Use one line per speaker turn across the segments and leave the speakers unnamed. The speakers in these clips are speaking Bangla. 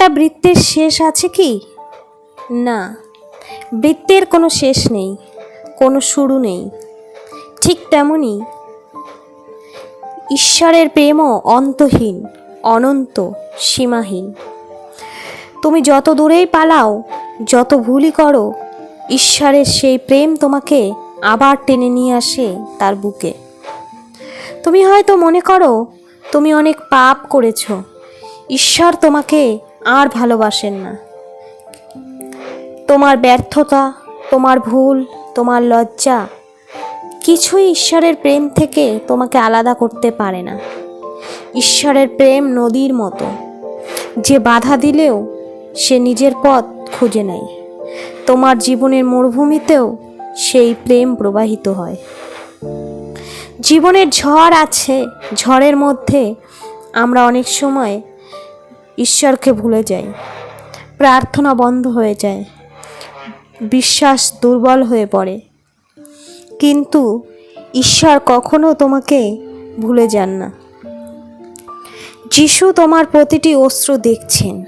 একটা বৃত্তের শেষ আছে কি? না, বৃত্তের কোনো শেষ নেই, কোনো শুরু নেই। ঠিক তেমনই ঈশ্বরের প্রেমও অন্তহীন, অনন্ত, সীমাহীন। তুমি যত দূরেই পালাও, যত ভুলই করো, ঈশ্বরের সেই প্রেম তোমাকে আবার টেনে নিয়ে আসে তার বুকে। তুমি হয়তো মনে করো, তুমি অনেক পাপ করেছ। ঈশ্বর তোমাকে আর ভালোবাসেন না। তোমার ব্যর্থতা, তোমার ভুল, তোমার লজ্জা কিছুই ঈশ্বরের প্রেম থেকে তোমাকে আলাদা করতে পারে না। ঈশ্বরের প্রেম নদীর মতো। যে বাধা দিলেও সে নিজের পথ খুঁজে নেয়। তোমার জীবনের মরুভূমিতেও সেই প্রেম প্রবাহিত হয়। জীবনের ঝড় আছে, ঝড়ের মধ্যে আমরা অনেক সময় ঈশ্বরকে ভুলে যাই প্রার্থনা বন্ধ হয়ে যায়। বিশ্বাস দুর্বল হয়ে পড়ে। কিন্তু ঈশ্বর কখনো তোমাকে ভুলে যান না। যিশু তোমার প্রতিটি অস্ত্র দেখছেন।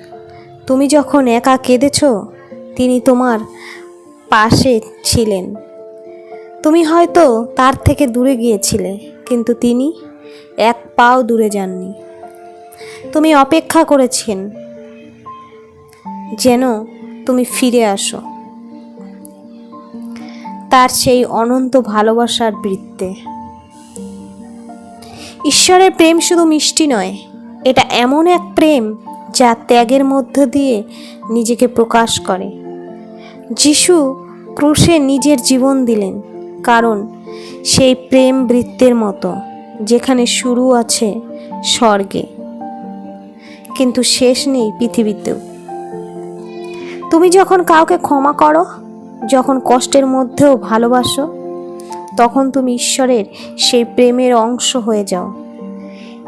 তুমি যখন একা কেঁদেছ, তিনি তোমার পাশে ছিলেন। তুমি হয়তো তার থেকে দূরে গিয়েছিলে, কিন্তু তিনি এক পাও দূরে যাননি। তুমি অপেক্ষা করেছেন। যেন তুমি ফিরে আসো। তার সেই অনন্ত ভালোবাসার বৃত্তে। ঈশ্বরের প্রেম শুধু মিষ্টি নয়, এটা এমন এক প্রেম যা ত্যাগের মধ্য দিয়ে নিজেকে প্রকাশ করে। যিশু ক্রুশে নিজের জীবন দিলেন, কারণ সেই প্রেম বৃত্তের মতো, যেখানে শুরু আছে স্বর্গে। কিন্তু শেষ নেই পৃথিবীতেও। তুমি যখন কাউকে ক্ষমা করো, যখন কষ্টের মধ্যেও ভালোবাসো, তখন তুমি ঈশ্বরের সেই প্রেমের অংশ হয়ে যাও।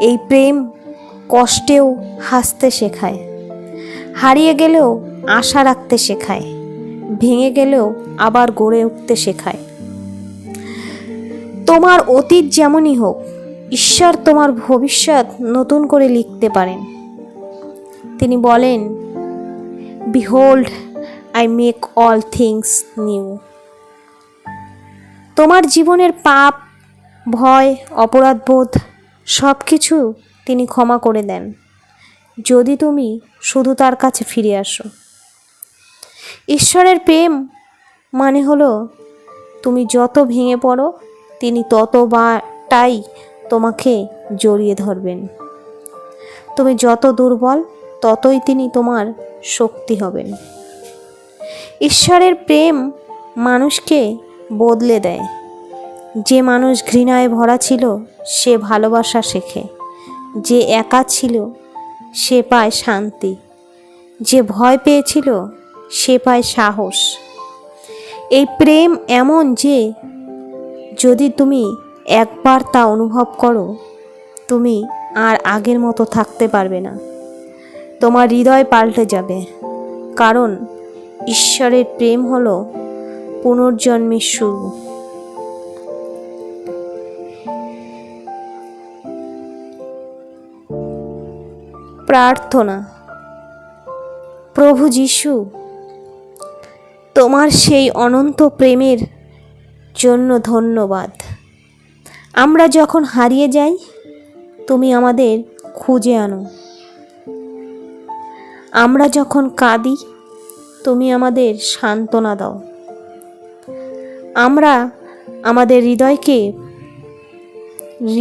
এই প্রেম কষ্টেও হাসতে শেখায়, হারিয়ে গেলেও আশা রাখতে শেখায়, ভেঙে গেলেও আবার গড়ে উঠতে শেখায়। তোমার অতীত যেমনই হোক, ঈশ্বর তোমার ভবিষ্যৎ নতুন করে লিখতে পারেন। তিনি বলেন behold I make all things new তোমার জীবনের পাপ, ভয় অপরাধবোধ সব কিছু তিনি ক্ষমা করে দেন, যদি তুমি শুধু তার কাছে ফিরে আসো। ঈশ্বরের প্রেম মানে হলো, তুমি যত ভেঙে পড়ো, তিনি ততবারটাই তোমাকে জড়িয়ে ধরবেন। তুমি যত দুর্বল ততই তিনি তোমার শক্তি হবেন। ঈশ্বরের প্রেম মানুষকে বদলে দেয়। যে মানুষ ঘৃণায় ভরা ছিল, সে ভালোবাসা শেখে। যে একা ছিল, সে পায় শান্তি। যে ভয় পেয়েছিল, সে পায় সাহস। এই প্রেম এমন যে, যদি তুমি একবার তা অনুভব করো, তুমি আর আগের মতো থাকতে পারবে না। তোমার হৃদয় পাল্টে যাবে। কারণ ঈশ্বরের প্রেম হল পুনর্জন্মের শুরু। প্রার্থনা। প্রভু যিশু, তোমার সেই অনন্ত প্রেমের জন্য ধন্যবাদ। আমরা যখন হারিয়ে যাই, তুমি আমাদের খুঁজে আনো। আমরা যখন কাঁদি, তুমি আমাদের সান্ত্বনা দাও। আমরা আমাদের হৃদয়কে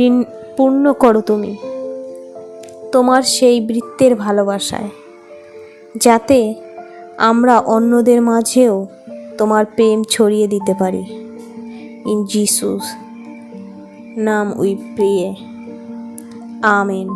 ঋণ পূর্ণ করো তুমি। তোমার সেই বৃত্তের ভালোবাসায়, যাতে আমরা অন্যদের মাঝেও তোমার প্রেম ছড়িয়ে দিতে পারি। ইন জিসুস নাম উই প্রিয়ে আমেন